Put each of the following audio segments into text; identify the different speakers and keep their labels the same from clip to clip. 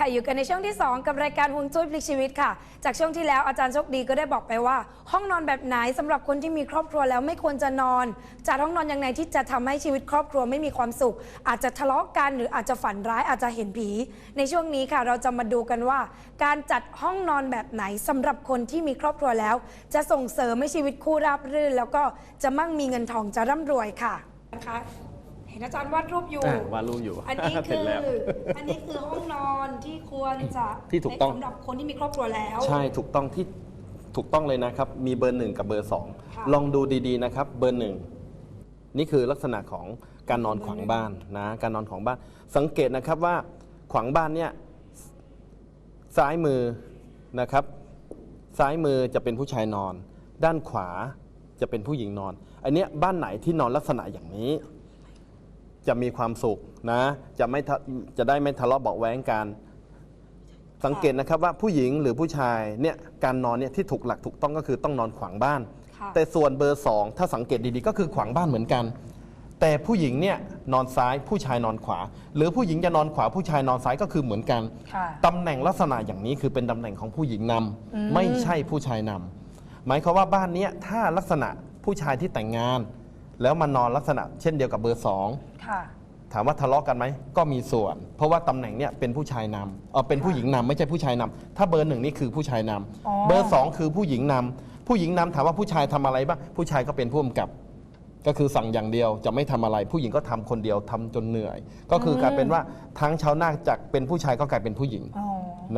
Speaker 1: ค่ะอยู่กันในช่วงที่ 2 กับรายการฮวงจุ้ยพลิกชีวิตค่ะ จากช่วงที่แล้วอาจารย์โชคดีก็ได้บอกไปว่า ห้องนอนแบบไหนสำหรับคนที่มีครอบครัวแล้วไม่ควรจะนอนจัดห้องนอนยังไงที่จะทำให้ชีวิตครอบครัวไม่มีความสุข อาจจะทะเลาะกันหรืออาจจะฝันร้ายอาจจะเห็นผี ในช่วงนี้ค่ะ เราจะมาดูกันว่า การจัดห้องนอนแบบไหนสำหรับคนที่มีครอบครัวแล้ว จะส่งเสริมให้ชีวิตคู่ราบรื่น แล้วก็จะมั่งมีเงินทองจะร่ำรวยค่ะนะคะ เห็นอาจารย์วาดรูปอยู่
Speaker 2: อะวาดรูปอยู่
Speaker 1: อันนี้
Speaker 2: เสร็
Speaker 1: คื
Speaker 2: จ
Speaker 1: อ
Speaker 2: แล้ว
Speaker 1: อันนี้คือห้องนอนที่ควรจะ
Speaker 2: ที่ถูกต้อง
Speaker 1: สำหรับคนที่มีครอบครัวแล้ว
Speaker 2: ใช่ถูกต้องที่ถูกต้องเลยนะครับ มีเบอร์หนึ่งกับเบอร์สอง
Speaker 1: ค่ะ
Speaker 2: ลองดูดีๆนะครับ เบอร์หนึ่งนี่คือลักษณะของการนอนขวางบ้านนะการนอนของบ้าน สังเกตนะครับว่าขวางบ้านเนี่ยซ้ายมือนะครับ ซ้ายมือจะเป็นผู้ชายนอน ด้านขวาจะเป็นผู้หญิงนอน อันเนี้ยบ้านไหนที่นอนลักษณะอย่างนี้ จะมีความสุขนะ จะไม่ทะจะได้ไม่ทะเลาะเบาะแว้งกัน สังเกตนะครับว่าผู้หญิงหรือผู้ชายเนี่ยการนอนเนี่ยที่ถูกหลักถูกต้องก็คือต้องนอนขวางบ้าน
Speaker 1: ค่ะ
Speaker 2: แต่ส่วนเบอร์สองถ้าสังเกตดีๆก็คือขวางบ้านเหมือนกัน แต่ผู้หญิงเนี่ยนอนซ้ายผู้ชายนอนขวา หรือผู้หญิงจะนอนขวาผู้ชายนอนซ้ายก็คือเหมือนกัน
Speaker 1: ค่ะ
Speaker 2: ตำแหน่งลักษณะอย่างนี้คือเป็นตำแหน่งของผู้หญิงนำ
Speaker 1: อืม
Speaker 2: ไม่ใช่ผู้ชายนำหมายความว่าบ้านเนี้ยถ้าลักษณะผู้ชายที่แต่งงาน แล้วมานอนลักษณะเช่นเดียวกับเบอร์สอง
Speaker 1: ค่ะ
Speaker 2: ถามว่าทะเลาะกันไหมก็มีส่วน เพราะว่าตำแหน่งเนี่ยเป็นผู้ชายนำเออเป็นผู้หญิงนำไม่ใช่ผู้ชายนำถ้าเบอร์หนึ่งนี่คือผู้ชายนำ
Speaker 1: อ๋อ
Speaker 2: เบอร์สองคือผู้หญิงนำผู้หญิงนำถามว่าผู้ชายทำอะไรบ้างผู้ชายก็เป็นผู้กำกับ ก็คือสั่งอย่างเดียวจะไม่ทำอะไร ผู้หญิงก็ทำคนเดียวทำจนเหนื่อย ก็คือกลายเป็นว่าทั้งชาวนาจากเป็นผู้ชายก็กลายเป็นผู้หญิง
Speaker 1: อ๋อ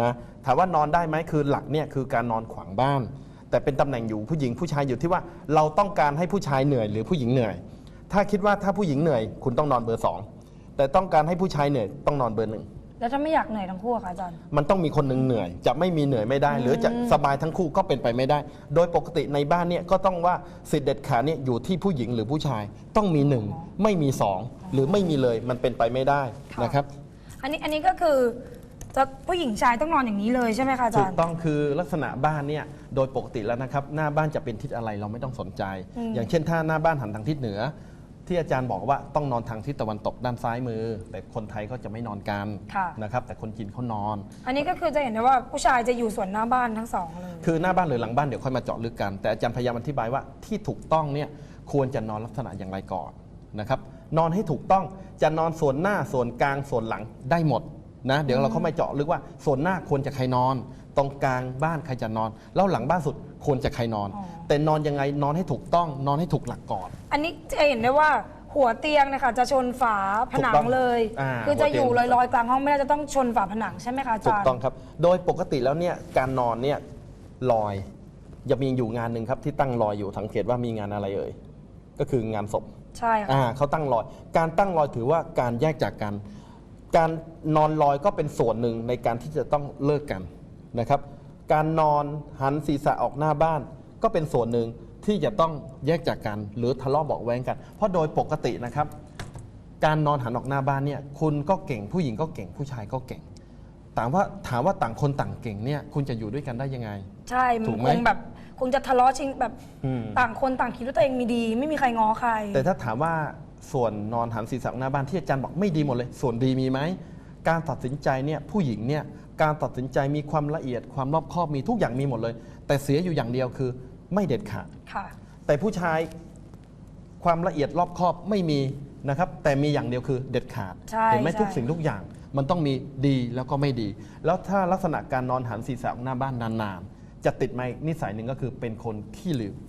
Speaker 2: นะถามว่านอนได้ไหมคือหลักเนี่ยคือการนอนขวางบ้าน แต่เป็นตำแหน่งอยู่ผู้หญิงผู้ชายอยู่ที่ว่าเราต้องการให้ผู้ชายเหนื่อยหรือผู้หญิงเหนื่อย ถ้าคิดว่าถ้าผู้หญิงเหนื่อย คุณต้องนอนเบอร์สองแต่ต้องการให้ผู้ชายเหนื่อยต้องนอนเบอร์หนึ่ง
Speaker 1: แล้วถ้าไม่อยากเหนื่อยทั้งคู่อะคะอาจารย์
Speaker 2: มันต้องมีคนหนึ่งเหนื่อย จะไม่มีเหนื่อยไม่ได้ หรือจะสบายทั้งคู่ก็เป็นไปไม่ได้ โดยปกติในบ้านเนี่ยก็ต้องว่าสิทธิเด็ดขาดเนี่ยอยู่ที่ผู้หญิงหรือผู้ชาย ต้องมีหนึ่งไม่มีสองหรือไม่มีเลยมันเป็นไปไม่ได้
Speaker 1: ค่ะ
Speaker 2: นะครับ
Speaker 1: อันนี้อันนี้ก็คือ จะผู้หญิงชายต้องนอนอย่างนี้เลยใช่ไหมคะอา
Speaker 2: ถู
Speaker 1: จาร
Speaker 2: ก
Speaker 1: ย์
Speaker 2: ต้องคือลักษณะบ้านเนี่ยโดยปกติแล้วนะครับหน้าบ้านจะเป็นทิศอะไรเราไม่ต้องสนใจ
Speaker 1: อืม
Speaker 2: อย่างเช่นถ้าหน้าบ้านหันทางทิศเหนือ ที่อาจารย์บอกว่าต้องนอนทางทิศตะวันตกด้านซ้ายมือ แต่คนไทยก็จะไม่นอนกัน
Speaker 1: ค่ะ
Speaker 2: นะครับแต่คนจีนเขานอน
Speaker 1: อันนี้ก็คือจะเห็นได้ว่าผู้ชายจะอยู่ส่วนหน้าบ้านทั้งสองเลย
Speaker 2: คือหน้าบ้านหรือหลังบ้านเดี๋ยวค่อยมาเจาะลึกกัน แต่อาจารย์พยายามอธิบายว่าที่ถูกต้องเนี่ยควรจะนอนลักษณะอย่างไรก่อนนะครับนอนให้ถูกต้องจะนอนส่วนหน้าส่วนกลางส่วนหลังได้หมด นะเดี๋ยวเราเข้ามาเจาะลึกว่าส่วนหน้าควรจะใครนอน ตรงกลางบ้านใครจะนอน แล้วหลังบ้านสุดควรจะใครนอน
Speaker 1: อ๋อ
Speaker 2: แต่นอนยังไงนอนให้ถูกต้อง นอนให้ถูกหลักก่อน
Speaker 1: อันนี้จะเห็นได้ว่าหัวเตียงเนะคะจะชนฝาผนั
Speaker 2: ถูกต้อง
Speaker 1: งเลย
Speaker 2: อ่า
Speaker 1: คือจะอยู่
Speaker 2: หัวเตียง
Speaker 1: ลอยๆกลางห้องไม่ได้จะต้องชนฝาผนังใช่ไหมคะอา
Speaker 2: ถู
Speaker 1: จากรย์
Speaker 2: ต้องครับ โดยปกติแล้วเนี่ยการนอนเนี่ยลอยจะมีอยู่งานหนึ่งครับที่ตั้งลอยอยู่สังเกตว่ามีงานอะไรเอ่ยก็คืองานศพ
Speaker 1: ใช่ค่ะ
Speaker 2: อ่าเขาตั้งลอย การตั้งลอยถือว่าการแยกจากกัน การนอนลอยก็เป็นส่วนหนึ่งในการที่จะต้องเลิกกันนะครับ การนอนหันศีรษะออกหน้าบ้าน ก็เป็นส่วนหนึ่งที่จะต้องแยกจากกัน หรือทะเลาะเบาะแว้งกัน เพราะโดยปกตินะครับ การนอนหันออกหน้าบ้านเนี่ยคุณก็เก่งผู้หญิงก็เก่งผู้ชายก็เก่งถามว่าถามว่าต่างคนต่างเก่งเนี่ยคุณจะอยู่ด้วยกันได้ยังไง
Speaker 1: ใช่มัน
Speaker 2: ถูกไหม
Speaker 1: คงแบบคงจะทะเลาะชิงแบบ
Speaker 2: อืม
Speaker 1: ต่างคนต่างคิดว่าตัวเองมีดี ไม่มีใครง้อใคร
Speaker 2: แต่ถ้าถามว่า ส่วนนอนหันศีรษะออกหน้าบ้านที่อาจารย์บอกไม่ดีหมดเลย ส่วนดีมีไหมการตัดสินใจเนี่ยผู้หญิงเนี่ยการตัดสินใจมีความละเอียดความรอบคอบมีทุกอย่างมีหมดเลย แต่เสียอยู่อย่างเดียวคือไม่เด็ดขาด
Speaker 1: ค่ะ
Speaker 2: แต่ผู้ชายความละเอียดรอบคอบไม่มีนะครับ แต่มีอย่างเดียวคือเด็ดขาด
Speaker 1: ใช่
Speaker 2: เห็นไหม
Speaker 1: ใช่
Speaker 2: ทุกสิ่งทุกอย่าง มันต้องมีดีแล้วก็ไม่ดี แล้วถ้าลักษณะการนอนหันศีรษะออกหน้าบ้านนานๆจะติดมาอีกนิสัยหนึ่งก็คือเป็นคนขี้ลืม
Speaker 1: เ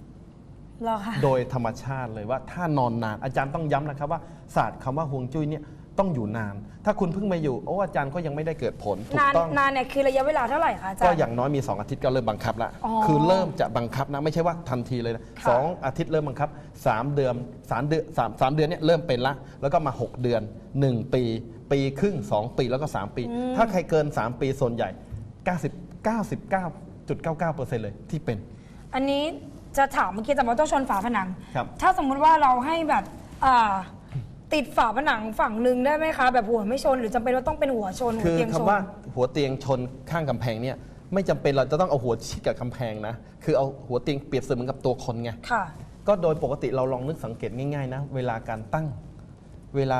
Speaker 1: หรอคะ
Speaker 2: โดยธรรมชาติเลยว่าถ้านอนนานอาจารย์ต้องย้ำนะครับว่าศาสตร์คำว่าฮวงจุ้ยเนี่ยต้องอยู่นาน ถ้าคุณเพิ่งมาอยู่โอ้อาจารย์ก็ยังไม่ได้เกิดผลถู
Speaker 1: นากน
Speaker 2: ต้อง
Speaker 1: นานเนี่ยคือระยะเวลาเท่าไหร่คะอาจาร
Speaker 2: ก็
Speaker 1: ย์
Speaker 2: อย่างน้อยมี 2 อาทิตย์ก็เริ่มบังคับแล้ว
Speaker 1: อ๋อ
Speaker 2: คือเริ่มจะบังคับนะไม่ใช่ว่าทันทีเลยนะ
Speaker 1: ค่ะ
Speaker 2: สองอาทิตย์เริ่มบังคับ 3 เดือนสามเดือนสามสามเดือนเนี่ยเริ่มเป็นละ แล้วก็มา 6 เดือน 1 ปี ปีครึ่ง 2 ปีแล้วก็ 3 ปี ถ้าใครเกิน 3 ปีส่วนใหญ่ 90 99.99%เลยที่เป็น
Speaker 1: อันนี้ จะถามเมื่อกี้แต่ว่าต้องชนฝาผนัง
Speaker 2: ครับ
Speaker 1: ถ้าสมมุติว่าเราให้แบบอ่าติดฝาผนังฝั่งหนึ่งได้ไหมคะ แบบหัวไม่ชน หรือจำเป็นว่าต้องเป็นหัวชนหั
Speaker 2: คื
Speaker 1: ว
Speaker 2: อ
Speaker 1: เตียงช
Speaker 2: คำ
Speaker 1: น
Speaker 2: ว่าหัวเตียงชนข้างกำแพงเนี่ยไม่จำเป็นเราจะต้องเอาหัวชิดกับกำแพงนะ คือเอาหัวเตียงเปรียบเสมือนกับตัวคนไง
Speaker 1: ค่ะ
Speaker 2: ก็โดยปกติเราลองนึกสังเกตง่ายๆนะ เวลาการตั้งเวลา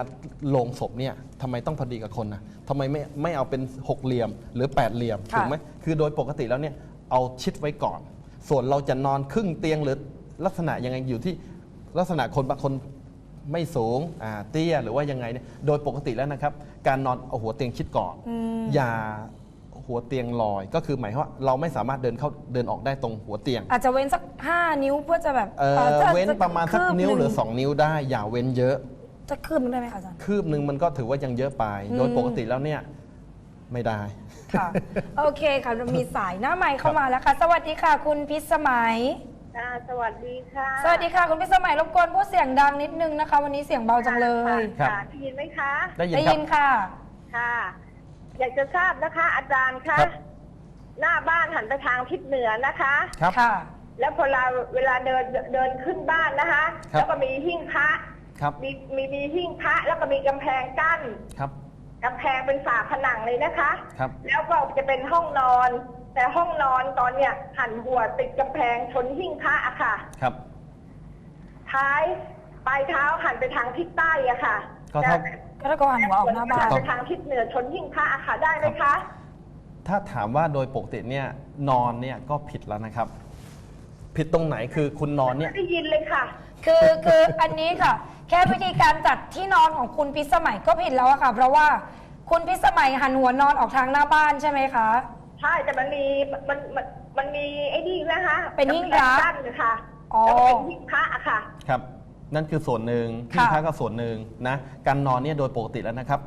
Speaker 2: โลงศพเนี่ยทำไมต้องพอดีกับคนนะทำไมไม่ไม่เอาเป็นหกเหลี่ยมหรือแปดเหลี่ยม
Speaker 1: ค่ะ
Speaker 2: ถูกไหมคือโดยปกติแล้วเนี่ยเอาชิดไว้ก่อน ส่วนเราจะนอนครึ่งเตียงหรือลักษณะยังไงอยู่ที่ลักษณะคนบางคนไม่สูงอ่าเตี้ยหรือว่ายังไงเนี่ยโดยปกติแล้วนะครับ การนอนเอาหัวเตียงชิดก่อน อย่าหัวเตียงลอย ก็คือหมายความว่าเราไม่สามารถเดินเข้าเดินออกได้ตรงหัวเตียง
Speaker 1: อาจจะเว้นสัก 5 นิ้วเพื่อจะแบบ
Speaker 2: เออ
Speaker 1: จะ
Speaker 2: เว้นประมาณสัก
Speaker 1: คืบ
Speaker 2: นิ้วหรือ
Speaker 1: ง
Speaker 2: 2 นิ้วได้ อย่าเว้นเยอะ
Speaker 1: จะคืบนึงได้ไหมคะอาจารย์
Speaker 2: คืบหนึ่งมันก็ถือว่ายังเยอะไป โดยปกติแล้วเนี่ย ไม่ได้
Speaker 1: ค่ะ โอเคค่ะเรามีสายหน้าใหม่เข้ามาแล้วค่ะ สวัสดีค่ะ คุณพิสมัย
Speaker 3: ค่ะสวัสดีค่ะ
Speaker 1: สวัสดีค่ะ คุณพิสมัยรบกวนพูดเสียงดังนิดนึงนะคะ วันนี้เสียงเบาจังเลย
Speaker 2: ครับ
Speaker 3: ค่ะได้ยินไหมคะ
Speaker 2: ได้ยิน
Speaker 1: ได้
Speaker 2: ครั
Speaker 1: ยิ
Speaker 2: บ
Speaker 1: นค่ะ
Speaker 3: ค่ะ อยากจะทราบนะคะ อาจารย์คะ
Speaker 2: ครับ
Speaker 3: หน้าบ้านหันไปทางทิศเหนือนะคะ
Speaker 2: ครับ
Speaker 1: ค่ะ
Speaker 3: แล้วพอเราเวลาเดินเดินขึ้นบ้านนะคะ
Speaker 2: ครับ
Speaker 3: แล้วก็มีหิ้งพระ
Speaker 2: ครับ
Speaker 3: มีมีมีหิ้งพระแล้วก็มีกำแพงกั้น
Speaker 2: ครับ
Speaker 3: กำแพงเป็นฝาผนังเลยนะคะ
Speaker 2: ครับ
Speaker 3: แล้วก็จะเป็นห้องนอน แต่ห้องนอนตอนเนี้ยหันหัวติดกำแพงชนหิ้งพระอะค่ะ
Speaker 2: ครับ
Speaker 3: ท้ายปลายเท้าหันไปทางทิศใต้อะค่ะ
Speaker 2: ก็เท่า
Speaker 1: ก็ถ้าก็หันหัวออกหน้าบ้าน
Speaker 3: ไปทางทิศเหนือชนหิ้งพระอะค่ะได้ไหมคะ
Speaker 2: ถ้าถามว่าโดยปกติเนี่ยนอนเนี่ยก็ผิดแล้วนะครับ ผิดตรงไหนคือคุณนอนเนี่ย
Speaker 3: ไม่ได้ยินเลยค่ะ
Speaker 1: คือคืออันนี้ค่ะ แค่วิธีการจัดที่นอนของคุณพิสมัยก็ผิดแล้วอะค่ะ เพราะว่าคุณพิสมัยหันหัวนอนออกทางหน้าบ้านใช่ไหมคะ
Speaker 3: ใช่แต่มันมีมันมันมันมีไอ้นี่นะคะ
Speaker 1: เป็นหิ้งพระ
Speaker 3: กั้นค่ะ
Speaker 1: อ๋อ
Speaker 3: แล้วก็เป็นหิ้งพระอะค่ะ
Speaker 2: ครับ นั่นคือส่วนหนึ่ง
Speaker 1: ค่ะ
Speaker 2: ที่พักก็ส่วนหนึ่งนะการนอนเนี่ยโดยปกติแล้วนะครับ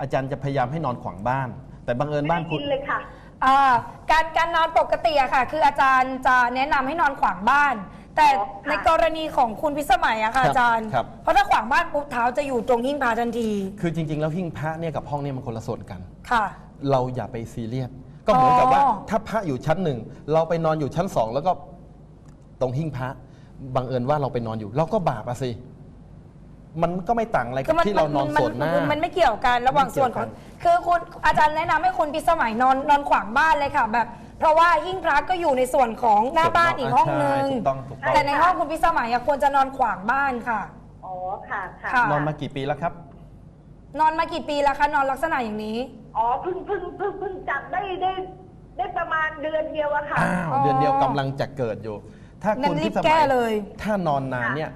Speaker 2: อาจารย์จะพยายามให้นอนขวางบ้าน แต่บังเอิญ
Speaker 3: ไม่
Speaker 2: บ้าน
Speaker 3: ได้
Speaker 2: คุ
Speaker 3: ยิ
Speaker 2: ณ
Speaker 3: นเลยค่ะ
Speaker 1: อ่าการการนอนปกติอะค่ะ คืออาจารย์จะแนะนำให้นอนขวางบ้าน แต่
Speaker 3: อ๋อค่ะ
Speaker 1: ในกรณีของคุณพิสมัยอะค่ะ
Speaker 2: ครับ
Speaker 1: อาจารย์
Speaker 2: ครับ
Speaker 1: เพราะถ้าขวางบ้านปุ๊บเท้าจะอยู่ตรงหิ้งพาทันที
Speaker 2: คือจริง ๆ แล้วหิ้งพระเนี่ยกับห้องเนี่ยมันคนละส่วนกัน
Speaker 1: ค่ะ
Speaker 2: เราอย่าไปซีเรียสก็เหมือนกับว่า
Speaker 1: อ๋อ
Speaker 2: ถ้าพระอยู่ชั้นหนึ่งเราไปนอนอยู่ชั้นสองแล้วก็ตรงหิ้งพระบังเอิญว่าเราไปนอนอยู่ เราก็บาปอะสิมันก็ไม่ต่างอะไรกับที่เรานอนส่วนหน้า
Speaker 1: มันมันไม่เกี่ยวกันระหว่าง
Speaker 2: ไม่เกี่
Speaker 1: ส่
Speaker 2: ยว
Speaker 1: วนของ
Speaker 2: กัน
Speaker 1: คือคุณอาจารย์แนะนำให้คุณพิสมัยนอนนอนขวางบ้านเลยค่ะ แบบ เพราะว่าหิ้งพระก็อยู่ในส่วนของหน้าบ้านอีกห้องนึง
Speaker 2: ใช่ถูกต้องถูกต้อง
Speaker 1: แต่ในห้องคุณพิสมัยอะควรจะนอนขวางบ้านค่ะ
Speaker 3: อ๋อค่ะค่ะ
Speaker 1: ค่ะ
Speaker 2: นอนมากี่ปีแล้วครับ
Speaker 1: นอนมากี่ปีแล้วคะนอนลักษณะอย่างนี้
Speaker 3: อ๋อเพิ่งเพิ่งเพิ่งเพิ่งจับได้ได้ ได้ประมาณเดือนเดียวอะค่ะ
Speaker 2: อ้าว
Speaker 1: อ๋อ
Speaker 2: เดือนเดียวกำลังจะเกิดอยู่ ถ้า
Speaker 1: งั้
Speaker 2: คุณ
Speaker 1: นรี
Speaker 2: ที่
Speaker 1: บ
Speaker 2: สมั
Speaker 1: แก้
Speaker 2: ย
Speaker 1: เลย
Speaker 2: ถ้านอนนานเนี่ย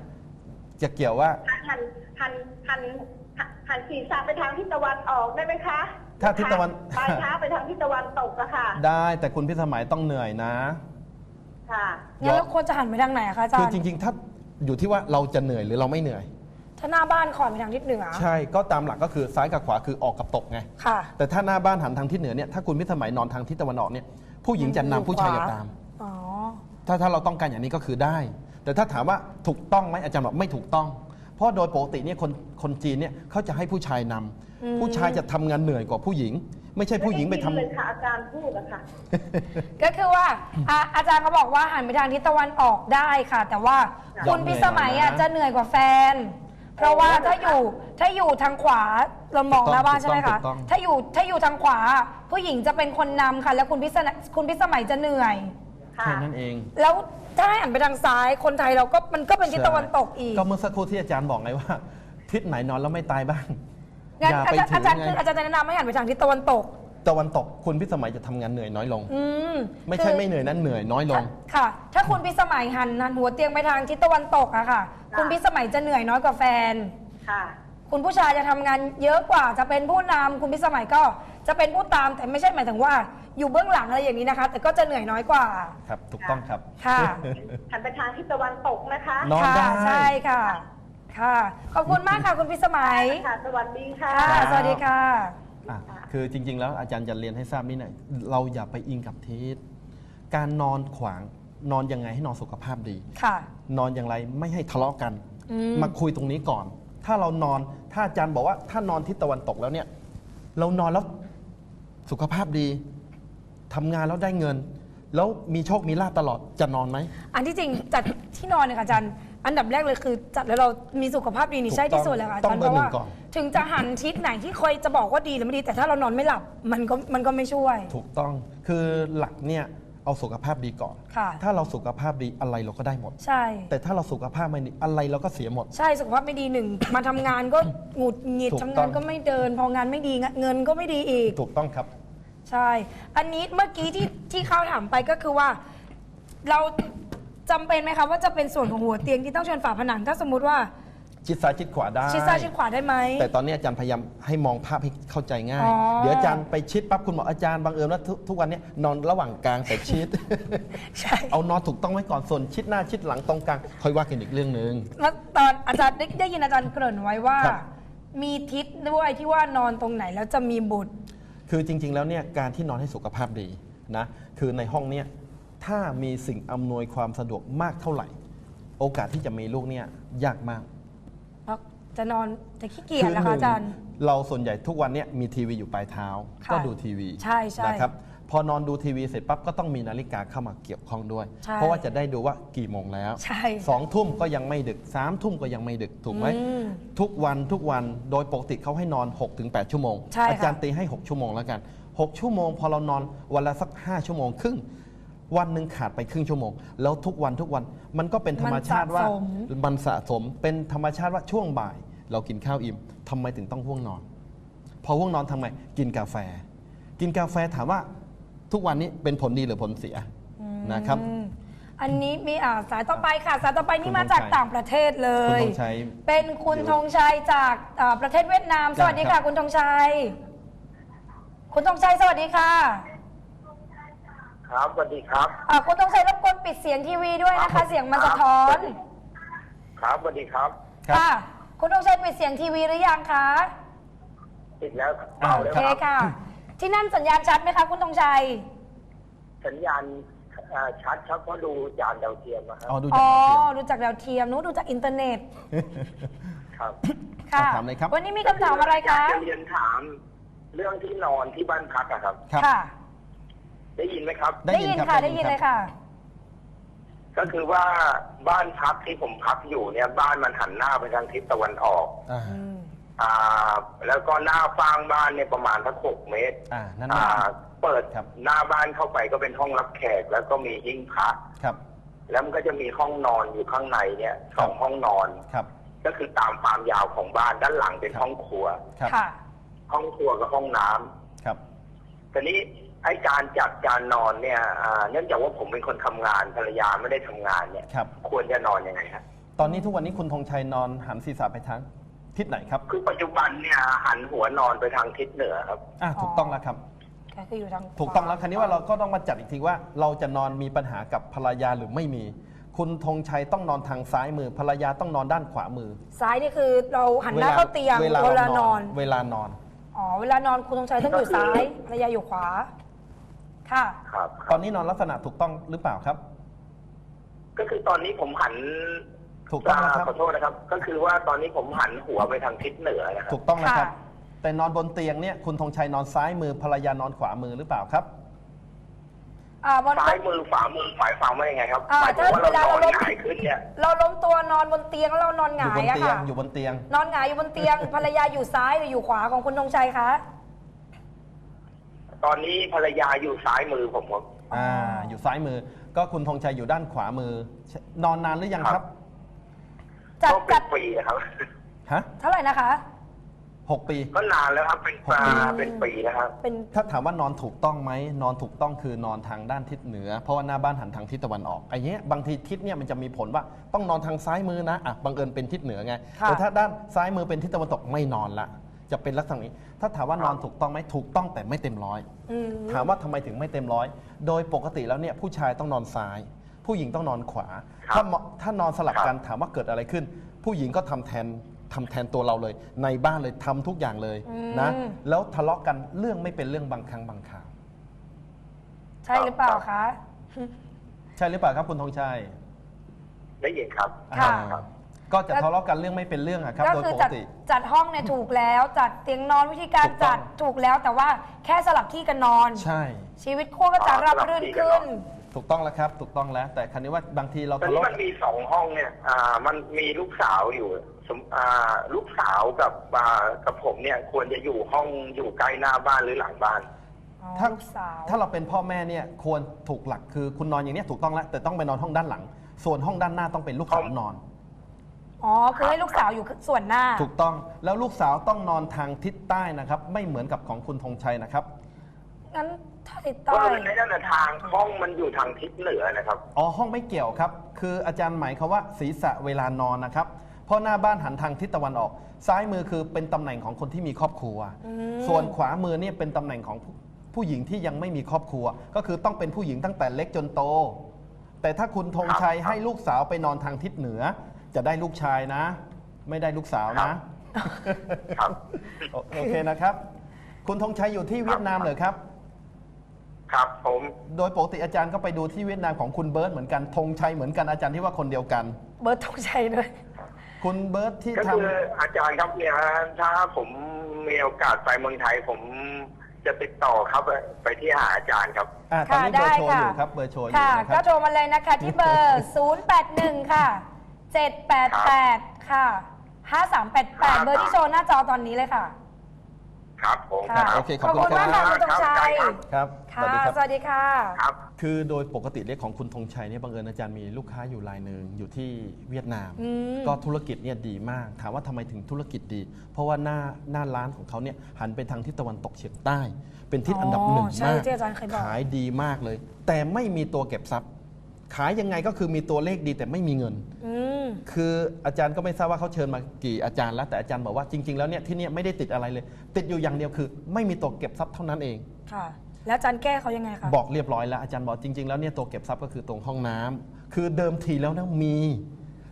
Speaker 2: จะเกี่ยวว่า
Speaker 3: หันหันหันหัน หันศีรษะไปทางทิศตะวันออกได้ไหมคะ
Speaker 2: ถ้าทิศตะวัน
Speaker 3: ปลายเท้าไปทางทิศตะวันตกอะค่ะ
Speaker 2: ได้แต่คุณพิสมัยต้องเหนื่อยนะ
Speaker 3: ค่ะ
Speaker 1: งั้นเราควรจะหันไปทางไหนอะคะอาจาร
Speaker 2: คือ
Speaker 1: ย์
Speaker 2: จริง ๆ ถ้าอยู่ที่ว่าเราจะเหนื่อยหรือเราไม่เหนื่อย
Speaker 1: ถ้าหน้าบ้านขอนไปทางทิศเหนือ
Speaker 2: ใช่ก็ตามหลักก็คือซ้ายกับขวาคือออกกับตกไง
Speaker 1: ค่ะ
Speaker 2: แต่ถ้าหน้าบ้านหันทางทิศเหนือเนี่ยถ้าคุณพิสมัยนอนทางทิศตะวันออกเนี่ยผู้หญิงจะนำผู้ชายจะตาม
Speaker 1: อ๋อ
Speaker 2: ถ้าถ้าเราต้องการอย่างนี้ก็คือได้ แต่ถ้าถามว่าถูกต้องไหมอาจารย์บอกไม่ถูกต้อง เพราะโดยปกติเนี่ยคนคนจีนเนี่ยเขาจะให้ผู้ชายนำผู้ชายจะทำงานเหนื่อยกว่าผู้หญิง ไม่ใช่ผู้หญิงไปทำ
Speaker 3: ม่ด้ยินเลยค่ะอาจารย์พูดอะค่ะ
Speaker 1: ก็คือว่าอะอาจารย์เขาบอกว่าหันไปทางทิศตะวันออกได้ค่ะ แต่ว่า
Speaker 2: ยอม
Speaker 1: คุณพิสมัย
Speaker 2: เหนื่อยหน่อย
Speaker 1: อะ
Speaker 2: นะ
Speaker 1: จะเหนื่อยกว่าแฟน เพราะว่าถ้าอยู่ถ้าอยู่ทางขวาเรามองหน้าบ้านใช่ไหม
Speaker 2: ถู
Speaker 1: คะ
Speaker 2: กต้อง
Speaker 1: ถ้าอยู่ถ้าอยู่ทางขวา ผู้หญิงจะเป็นคนนำค่ะ แล้วคุณพิสมัยคุณพิสมัยจะเหนื่อย
Speaker 3: ค่ะ
Speaker 2: แค่นั้นเอง
Speaker 1: แล้ว ถ้าให้หันไปทางซ้ายคนไทยเราก็มันก็เป็นทิศตะวันตกอีก
Speaker 2: ก็เมื่อสักครู่ที่อาจารย์บอกไงว่า ทิศไหนนอนแล้วไม่ตายบ้าง
Speaker 1: งั้น
Speaker 2: อย่า
Speaker 1: อา
Speaker 2: ไป
Speaker 1: จารย์
Speaker 2: ถื
Speaker 1: อาจารย์
Speaker 2: ไง
Speaker 1: คืออาจารย์จะแนะนำให้หันไปทางทิศตะวันตก
Speaker 2: ตะวันตกคุณพิสมัยจะทำงานเหนื่อยน้อยลง
Speaker 1: อืม
Speaker 2: ไม่ใช่
Speaker 1: คือ
Speaker 2: ไม่เหนื่อยนั้นเหนื่อยน้อยลง
Speaker 1: ค่ะ ถ้าคุณพิสมัยหันหันหัวเตียงไปทางทิศตะวันตกอะค่ะ
Speaker 3: ค่ะ
Speaker 1: คุณพิสมัยจะเหนื่อยน้อยกว่าแฟน
Speaker 3: ค่ะ
Speaker 1: คุณผู้ชายจะทำงานเยอะกว่าจะเป็นผู้นำคุณพิสมัยก็ จะเป็นผู้ตามแต่ไม่ใช่หมายถึงว่า อยู่เบื้องหลังอะไรอย่างนี้นะคะ แต่ก็จะเหนื่อยน้อยกว่า
Speaker 2: ครับ ถูกต้องครับ
Speaker 1: ค่ะ
Speaker 3: หันไปทางทิศตะวันตกนะคะ
Speaker 2: นอน
Speaker 1: ค่ะ
Speaker 2: ได้
Speaker 1: ใช่ค่ะ ค่ะ ขอบคุณมากค่ะคุณพิสมัย
Speaker 3: ค่ะสวัสดีค่ะ
Speaker 1: ค่ะ
Speaker 2: ครับ
Speaker 1: สวัสดีค่ะ
Speaker 2: อะคือจริง ๆ แล้วอาจารย์จะเรียนให้ทราบนี่หน่อยเราอย่าไปอิงกับทิศการนอนขวางนอนยังไงให้นอนสุขภาพดี
Speaker 1: ค่ะ
Speaker 2: นอนอย่างไรไม่ให้ทะเลาะกัน
Speaker 1: อืม
Speaker 2: มาคุยตรงนี้ก่อน ถ้าเรานอนถ้าอาจารย์บอกว่าถ้านอนทิศตะวันตกแล้วเนี่ย เรานอนแล้ว สุขภาพดีทำงานแล้วได้เงิน แล้วมีโชคมีลาภตลอดจะนอนไหม
Speaker 1: อันที่จริงจัดที่นอนเนี่ยค่ะอาจารย์ อันดับแรกเลยคือจัดแล้วเรามีสุขภาพดีนี่
Speaker 2: ถูก
Speaker 1: ใช่ที่
Speaker 2: ต้อง
Speaker 1: สุดแล้วค่ะอา
Speaker 2: ต้
Speaker 1: จา
Speaker 2: อ
Speaker 1: รงย์เพราะ
Speaker 2: เบอร์หนึ่
Speaker 1: ว่าง
Speaker 2: ก่อน
Speaker 1: ถึงจะหันทิศไหนที่เคยจะบอกว่าดีหรือไม่ดี แต่ถ้าเรานอนไม่หลับมันก็มันก็ไม่ช่วย
Speaker 2: ถูกต้องคือหลักเนี่ย เอาสุขภาพดีก่อน
Speaker 1: ค่ะ
Speaker 2: ถ้าเราสุขภาพดีอะไรเราก็ได้หมด
Speaker 1: ใช่
Speaker 2: แต่ถ้าเราสุขภาพไม่ดีอะไรเราก็เสียหมด
Speaker 1: ใช่สุขภาพไม่ดีหนึ่ง มาทำงานก็หงุดหงิด
Speaker 2: ถูก
Speaker 1: ทำ
Speaker 2: ต้
Speaker 1: งา
Speaker 2: อนง
Speaker 1: ก็ไม่เดิน พองานไม่ดีเงินก็ไม่ดีอีก
Speaker 2: ถูกต้องครับ
Speaker 1: ใช่ อันนี้เมื่อกี้ที่ที่เขาถามไปก็คือว่า เราจำเป็นไหมคะว่าจะเป็นส่วนของหัวเตียงที่ต้องเชิญฝาผนัง ถ้าสมมุติว่า
Speaker 2: ชิดซ้ายชิดขวาได้
Speaker 1: ชิดซ้ายชิดขวาได้ไหม
Speaker 2: แต่ตอนนี้อาจารย์พยายามให้มองภาพให้เข้าใจง่าย
Speaker 1: อ๋อ
Speaker 2: เดี๋ยวอาจารย์ไปชิดปั๊บคุณบอกอาจารย์บังเอิญว่าทุกทุกวันนี้นอนระหว่างกลางแต่ชิด
Speaker 1: ใช่
Speaker 2: เอานอนถูกต้องไว้ก่อนส่วนชิดหน้าชิดหลังตรงกลางค่อยว่ากันอีกเรื่องหนึ่ง
Speaker 1: แล้วตอนอาจารย์ได้ได้ยินอาจารย์เกริ่นไว้ว่า
Speaker 2: ครับ
Speaker 1: มีทิศด้วยที่ว่านอนตรงไหนแล้วจะมีบุตร
Speaker 2: คือจริง ๆ แล้วเนี่ยการที่นอนให้สุขภาพดีนะคือในห้องเนี่ยถ้ามีสิ่งอำนวยความสะดวกมากเท่าไหร่ โอกาสที่จะมีลูกเนี่ยยากมาก
Speaker 1: เพราะ จะนอนจะขี้เกียจนะคะอาจารย์
Speaker 2: เราส่วนใหญ่ทุกวันเนี่ยมีทีวีอยู่ปลายเท้า
Speaker 1: ค่ะ
Speaker 2: ก็ดูทีวี
Speaker 1: ใช่ใช่
Speaker 2: นะครับพอนอนดูทีวีเสร็จปั๊บก็ต้องมีนาฬิกาเข้ามาเกี่ยวข้องด้วย
Speaker 1: ใช่
Speaker 2: เพราะว่าจะได้ดูว่ากี่โมงแล้ว
Speaker 1: ใช่
Speaker 2: สองทุ่มก็ยังไม่ดึกสามทุ่มก็ยังไม่ดึกถูกไหม
Speaker 1: อืม
Speaker 2: ทุกวันทุกวันโดยปกติเขาให้นอน 6-8 ชั่วโมง
Speaker 1: ใช่ค่ะ
Speaker 2: อาจารย์ตีให้ 6 ชั่วโมงแล้วกัน 6 ชั่วโมง พอเรานอนวันละสัก 5 ชั่วโมงครึ่งวันหนึ่งขาดไปครึ่งชั่วโมง แล้วทุกวันทุกวันมันก็เป็นธรรมชาติว่า มันสะสมเป็นธรรมชาติว่าช่วงบ่าย เรากินข้าวอิ่มทำไมถึงต้องห่วงนอน พอห่วงนอนทำไม กินกาแฟ กินกาแฟถามว่าทุกวันนี้เป็นผลดีหรือผลเสียนะครับ
Speaker 1: อืมอันนี้มีอ่าสายต่อไปค่ะ สายต่อไปนี่
Speaker 2: คุณ
Speaker 1: มาจาก
Speaker 2: ธงชัย
Speaker 1: ต่างประเทศเล
Speaker 2: คุณ
Speaker 1: ย
Speaker 2: ธงชัย
Speaker 1: เป็นคุณธงชัยจากอ่าประเทศเวียดนาม สวัสดี
Speaker 2: ครั
Speaker 1: ค่ะ
Speaker 2: บ
Speaker 1: คุณธงชัย คุณธงชัยสวัสดีค่ะ
Speaker 4: ครับสวัสดีครับ
Speaker 1: อ่าคุณธงชัยรบกวนปิดเสียงทีวีด้วยนะคะ เสียงมันสะท้อน
Speaker 4: ครับสวัสดีครับ
Speaker 2: ครับ
Speaker 1: ค่ะ คุณธงชัยปิดเสียงทีวีหรือยังคะ
Speaker 4: ติดแล้ว
Speaker 2: อ่า
Speaker 4: เอา
Speaker 1: โอ
Speaker 4: แล้ว
Speaker 1: เค
Speaker 4: ครับ
Speaker 1: ค่ะ ที่นั่นสัญญาณชัดไหมคะ คุณธงชัย
Speaker 4: สัญญาณเอ่อชัดครับเพราะดูจานดาวเทียมนะครับ
Speaker 2: เอาดู
Speaker 1: อ๋
Speaker 2: จาก
Speaker 1: อ
Speaker 2: ดาวเทียม
Speaker 1: ดูจากดาวเทียมนู้นดูจากอินเทอร์เน็ต
Speaker 4: ครับ
Speaker 1: ค่ะ
Speaker 2: ถามเลยครับ
Speaker 1: วันนี้มีคำถามอะไรคะ
Speaker 4: จะเรียนถาม เรื่องที่นอนที่บ้านพักอะครับ
Speaker 2: ครับ
Speaker 1: ค่ะ
Speaker 4: ได้ยินไหมครับ
Speaker 1: ได้ยินค่ะ ได้ยินเลยค่ะ
Speaker 4: ก็คือว่าบ้านพักที่ผมพักอยู่เนี่ย บ้านมันหันหน้าไปทางทิศตะวันออก
Speaker 2: อ่า
Speaker 1: อืม
Speaker 4: อ่า แล้วก็หน้าฟางบ้านเนี่ยประมาณสักหกเมตร
Speaker 2: อ่านั่น
Speaker 4: อ่า
Speaker 2: นะ
Speaker 4: เปิด
Speaker 2: ครับ
Speaker 4: หน้าบ้านเข้าไปก็เป็นห้องรับแขก แล้วก็มีหิ้งพระ
Speaker 2: ครับ
Speaker 4: แล้วมันก็จะมีห้องนอนอยู่ข้างในเนี่ยสองห้องนอน
Speaker 2: ครับ
Speaker 4: ก็คือตามความยาวของบ้านด้านหลังเป็นห้องครัว
Speaker 2: ครับ
Speaker 1: ค่ะ
Speaker 4: ห้องครัวกับห้องน้ำ
Speaker 2: ครับ
Speaker 4: ทีนี้ ไอ้การจัดการนอนเนี่ยอ่าเนื่องจากว่าผมเป็นคนทำงานภรรยาไม่ได้ทำงานเนี่ย
Speaker 2: ครับ
Speaker 4: ควรจะนอนยังไงครับ
Speaker 2: ตอนนี้ทุกวันนี้คุณธงชัยนอนหันศีรษะไปทางทิศไหนครับ
Speaker 4: คือปัจจุบันเนี่ยหันหัวนอนไปทางทิศเหนือครับ
Speaker 2: อ่าถูกต้องแล้วครับ
Speaker 1: ก็คืออยู่ทาง
Speaker 2: ถูกต้องแล้วคราวนี้ว่าเราก็ต้องมาจัดอีกทีว่าเราจะนอนมีปัญหากับภรรยาหรือไม่มี คุณธงชัยต้องนอนทางซ้ายมือภรรยาต้องนอนด้านขวามือ
Speaker 1: ซ้ายนี่คือเราหันหน้าเข้าเตียง
Speaker 2: เวลา
Speaker 1: เวลา
Speaker 2: เรา
Speaker 1: น
Speaker 2: น
Speaker 1: อ
Speaker 2: อนนเวลานอน
Speaker 1: อ๋อ เวลานอนคุณธงชัยต้องอยู่ซ้ายภรรยาอยู่ขวา ค่ะ
Speaker 4: ครับ
Speaker 2: ตอนนี้นอนลักษณะถูกต้องหรือเปล่าครับ
Speaker 4: ก็คือตอนนี้ผมหัน
Speaker 2: ถูกต้องแล้วครับ
Speaker 4: ขอโทษนะครับ ก็คือว่าตอนนี้ผมหันหัวไปทางทิศเหนือนะครับ
Speaker 2: ถูกต้องนะครับ
Speaker 1: ค่ะ
Speaker 2: แต่นอนบนเตียงเนี่ยคุณธงชัยนอนซ้ายมือภรรยานอนขวามือหรือเปล่าครับ
Speaker 1: อ่าบน
Speaker 4: ซ้ายมือฝามือหมายความว่ายังไงครับ
Speaker 1: อ่า
Speaker 4: หมายถึงว่าเรา
Speaker 1: ถ้าเวลาน
Speaker 4: อน
Speaker 1: เราล้ม
Speaker 4: หงายขึ้นเนี่ย
Speaker 1: เราล้มตัวนอนบนเตียงแล้วเรานอนห
Speaker 2: อยู่
Speaker 1: งา
Speaker 2: บ
Speaker 1: ย
Speaker 2: น
Speaker 1: อะ
Speaker 2: เตียง
Speaker 1: ค่ะ
Speaker 2: อยู่บนเตียง
Speaker 1: นอนหงายอยู่บนเตียง ภรรยาอยู่ซ้ายหรืออยู่ขวาของคุณธงชัยคะ
Speaker 4: ตอนนี้ภรรยาอยู่ซ้ายมือผมครับ
Speaker 2: อ่าอยู่ซ้ายมือ ก็คุณธงชัยอยู่ด้านขวามือ นอนนานหรือยังครับ
Speaker 1: จัด
Speaker 4: ก็เป็
Speaker 1: จั
Speaker 4: น
Speaker 1: ด
Speaker 4: ปีนะครับ
Speaker 2: ฮะ
Speaker 1: เท่าไหร่นะคะ
Speaker 2: หกปี
Speaker 4: ก็นานแล้วครับเป็น
Speaker 2: หกปี
Speaker 4: มาเป็นปีนะครับ
Speaker 1: เป็น
Speaker 2: ถ้าถามว่านอนถูกต้องไหมนอนถูกต้องคือนอนทางด้านทิศเหนือ เพราะว่าหน้าบ้านหันทางทิศตะวันออกไอ้เนี้ยบางทีทิศเนี่ยมันจะมีผลว่าต้องนอนทางซ้ายมือนะอะบังเอิญเป็นทิศเหนือไง
Speaker 1: ค่ะ
Speaker 2: แต่ถ้าด้านซ้ายมือเป็นทิศตะวันตกไม่นอนละ จะเป็นลักษณะนี้ ถ้าถามว่านอนถูกต้องไหมถูกต้องแต่ไม่เต็มร้อย
Speaker 1: อืม
Speaker 2: ถามว่าทำไมถึงไม่เต็มร้อย โดยปกติแล้วเนี่ยผู้ชายต้องนอนซ้าย ผู้หญิงต้องนอนขวา
Speaker 4: ครับ
Speaker 2: ถ้าเหมาะถ้านอนสลับกันถามว่าเกิดอะไรขึ้น ผู้หญิงก็ทำแทนทำแทนตัวเราเลย ในบ้านเลยทำทุกอย่างเลย
Speaker 1: อืม
Speaker 2: นะแล้วทะเลาะกันเรื่องไม่เป็นเรื่องบางครั้งบางคราว
Speaker 1: ใช่หรือเปล่าคะ
Speaker 2: ใช่หรือเปล่าครับคุณธงชัย
Speaker 4: ได้ยินครับ
Speaker 1: ค่ะ
Speaker 2: อ่า ก็จะทะเลาะกันเรื่องไม่เป็นเรื่องอะครับ
Speaker 1: ก็
Speaker 2: โดย
Speaker 1: คือ
Speaker 2: ปก
Speaker 1: จัด
Speaker 2: ติ
Speaker 1: จัดห้องเนี่ยถูกแล้ว จัดเตียงนอนวิธีการ
Speaker 2: ถูกต้อง
Speaker 1: จัดถูกแล้วแต่ว่าแค่สลับที่กันนอน
Speaker 2: ใช่
Speaker 1: ชีวิตคู่ก็จะราบรื่นขึ้น
Speaker 2: ถูกต้องแล้วครับ ถูกต้องแล้ว แต่ครั้นี้ว่าบางทีเรา
Speaker 4: ตอน
Speaker 2: ทะ
Speaker 4: นี้
Speaker 2: เลาะ
Speaker 4: มันมีสองห้องเนี่ย อ่า มันมีลูกสาวอยู่สมอ่า ลูกสาวกับอ่ากับผมเนี่ย ควรจะอยู่ห้องอยู่ใกล้หน้าบ้านหรือหลังบ้าน
Speaker 1: อ๋อ
Speaker 2: ถ้า
Speaker 1: ลูกสาว
Speaker 2: ถ้าเราเป็นพ่อแม่เนี่ยควรถูกหลักคือคุณนอนอย่างเนี้ยถูกต้องแล้วแต่ต้องไปนอนห้องด้านหลัง ส่วนห้องด้านหน้าต้องเป็นลูกสาวนอน
Speaker 1: อ๋อคือให้ลูกสาวอยู่ส่วนหน้า
Speaker 2: ถูกต้องแล้วลูกสาวต้องนอนทางทิศใต้นะครับ ไม่เหมือนกับของคุณธงชัยนะครับ
Speaker 1: งั้นถ้าติด
Speaker 4: ก็
Speaker 1: ใต้
Speaker 4: ในนั่นนะทางห้องมันอยู่ทางทิศเหนือนะครับ
Speaker 2: อ๋อห้องไม่เกี่ยวครับ คืออาจารย์หมายเขามว่าศีรษะเวลานอนนะครับเพราะหน้าบ้านหันทางทิศตะวันออก ซ้ายมือคือเป็นตำแหน่งของคนที่มีครอบครัวส่วนขวามือเนี่ยเป็นตำแหน่งของผู้ผู้หญิงที่ยังไม่มีครอบครัว ก็คือต้องเป็นผู้หญิงตั้งแต่เล็กจนโต แต่ถ้าคุณธงชัย
Speaker 4: ครับ
Speaker 2: ให้ลูกสาวไปนอนทางทิศเหนือ จะได้ลูกชายนะ ไม่ได้ลูกสาวนะ
Speaker 4: ครับ
Speaker 2: โอโอเคนะครับ คุณธงชัยอยู่ที่เวียดนามเหรอครับ
Speaker 4: ครับผม
Speaker 2: โดยปกติอาจารย์ก็ไปดูที่เวียดนามของคุณเบิร์ตเหมือนกันธงชัยเหมือนกันอาจารย์ที่ว่าคนเดียวกัน
Speaker 1: เบิร์ตธงชัยด้วย
Speaker 2: คุณเบิร์ตที่
Speaker 4: ก็
Speaker 2: ทำ
Speaker 4: คืออาจารย์ครับเนี่ยถ้าผมมีโอกาสไปเมืองไทย ผมจะติดต่อครับไปที่หาอาจารย์ครับ
Speaker 2: อ่าตอนนี้เบอร์โชว์อยู่ครับเบอร์โชว์อยู่
Speaker 1: ค่ะ
Speaker 2: นะค
Speaker 1: ก็
Speaker 2: รับ
Speaker 1: โทรมาเลยนะคะที่เบอร์ 081 ค่ะ 788 ค่ะ 5388 เบอร์ที่โชว์หน้าจอตอนนี้เลยค่ะ
Speaker 4: ครับผม
Speaker 1: ค่ะ
Speaker 2: โอเคขอบคุณ
Speaker 1: ขอบคุณมาก
Speaker 2: ครั
Speaker 1: ค่ะ
Speaker 2: บ
Speaker 1: คุณธงชัย
Speaker 2: ครับส
Speaker 1: ค่ะ
Speaker 2: วัสดีครับ
Speaker 1: สวัสดีค่ะ
Speaker 4: ครับ
Speaker 2: คือโดยปกติเรียกของคุณธงชัยเนี่ยบังเอิญอาจารย์มีลูกค้าอยู่รายหนึ่งอยู่ที่เวียดนาม
Speaker 1: อืม
Speaker 2: ก็ธุรกิจเนี่ยดีมาก ถามว่าทำไมถึงธุรกิจดี เพราะว่าหน้าหน้าร้านของเขาเนี่ยหันไปทางทิศตะวันตกเฉียงใต้ เป็นทิศอันดับหนึ่ง
Speaker 1: อ๋อใช่
Speaker 2: มาก
Speaker 1: ที่อาจารย์เคยบอก
Speaker 2: ขายดีมากเลย แต่ไม่มีตัวเก็บทรัพย์ ขายยังไงก็คือมีตัวเลขดีแต่ไม่มีเงิน
Speaker 1: อืม
Speaker 2: คืออาจารย์ก็ไม่ทราบว่าเขาเชิญมากี่อาจารย์แล้วแต่อาจารย์บอกว่าจริง ๆ แล้วเนี่ยที่เนี่ยไม่ได้ติดอะไรเลย ติดอยู่อย่างเดียวคือ ไม่มีตัวเก็บทรัพย์เท่านั้นเอง
Speaker 1: ค่ะ แล้วอาจารย์แก้เขายังไงคะ
Speaker 2: บอกเรียบร้อยแล้วอาจารย์บอกจริงๆแล้วเนี่ยตัวเก็บทรัพย์ก็คือตรงห้องน้ำคือเดิมทีแล้วนะมี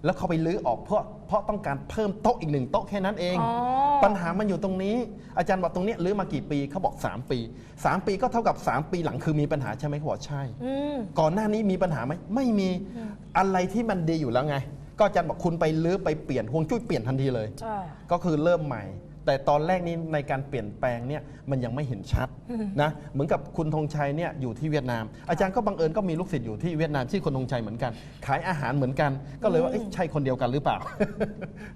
Speaker 2: แล้วเขาไปลื้อออกเพราะเพราะต้องการเพิ่มโต๊ะอีกหนึ่งโต๊ะแค่นั้นเอง
Speaker 1: อ๋อ
Speaker 2: ปัญหามันอยู่ตรงนี้ อาจารย์บอกตรงเนี้ยลื้อมากี่ปีเขาบอก 3 ปี 3 ปีก็เท่ากับ 3 ปีหลังคือมีปัญหาใช่ไหมเขาบอกใช่
Speaker 1: อืม
Speaker 2: ก่อนหน้านี้มีปัญหาไหมไม่มีอะไรที่มันดีอยู่แล้วไง ก็อาจารย์บอกคุณไปลื้อไปเปลี่ยนห่วงจุ้ยเปลี่ยนทันทีเลย
Speaker 1: ใช่
Speaker 2: ก็คือเริ่มใหม่ แต่ตอนแรกนี้ในการเปลี่ยนแปลงเนี่ยมันยังไม่เห็นชัดนะเหมือนกับคุณธงชัยเนี่ยอยู่ที่เวียดนาม อาจารย์ก็บังเอิญก็มีลูกศิษย์อยู่ที่เวียดนามชื่อคุณธงชัยเหมือนกัน ขายอาหารเหมือนกัน ก็เลยว่าเอ๊ะใช่คนเดียวกันหรือเปล่า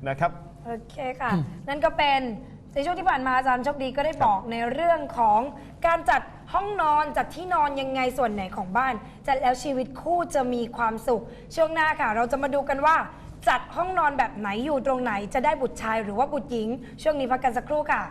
Speaker 2: นะครับ
Speaker 1: โอเคค่ะ นั่นก็เป็นในช่วงที่ผ่านมาอาจารย์โชคดีก็ได้บอกในเรื่องของการจัดห้องนอนจัดที่นอนยังไงส่วนไหนของบ้าน จัดแล้วชีวิตคู่จะมีความสุข ช่วงหน้าค่ะ เราจะมาดูกันว่า จัดห้องนอนแบบไหนอยู่ตรงไหนจะได้บุตรชายหรือว่าบุตรหญิง ช่วงนี้พักกันสักครู่ค่ะ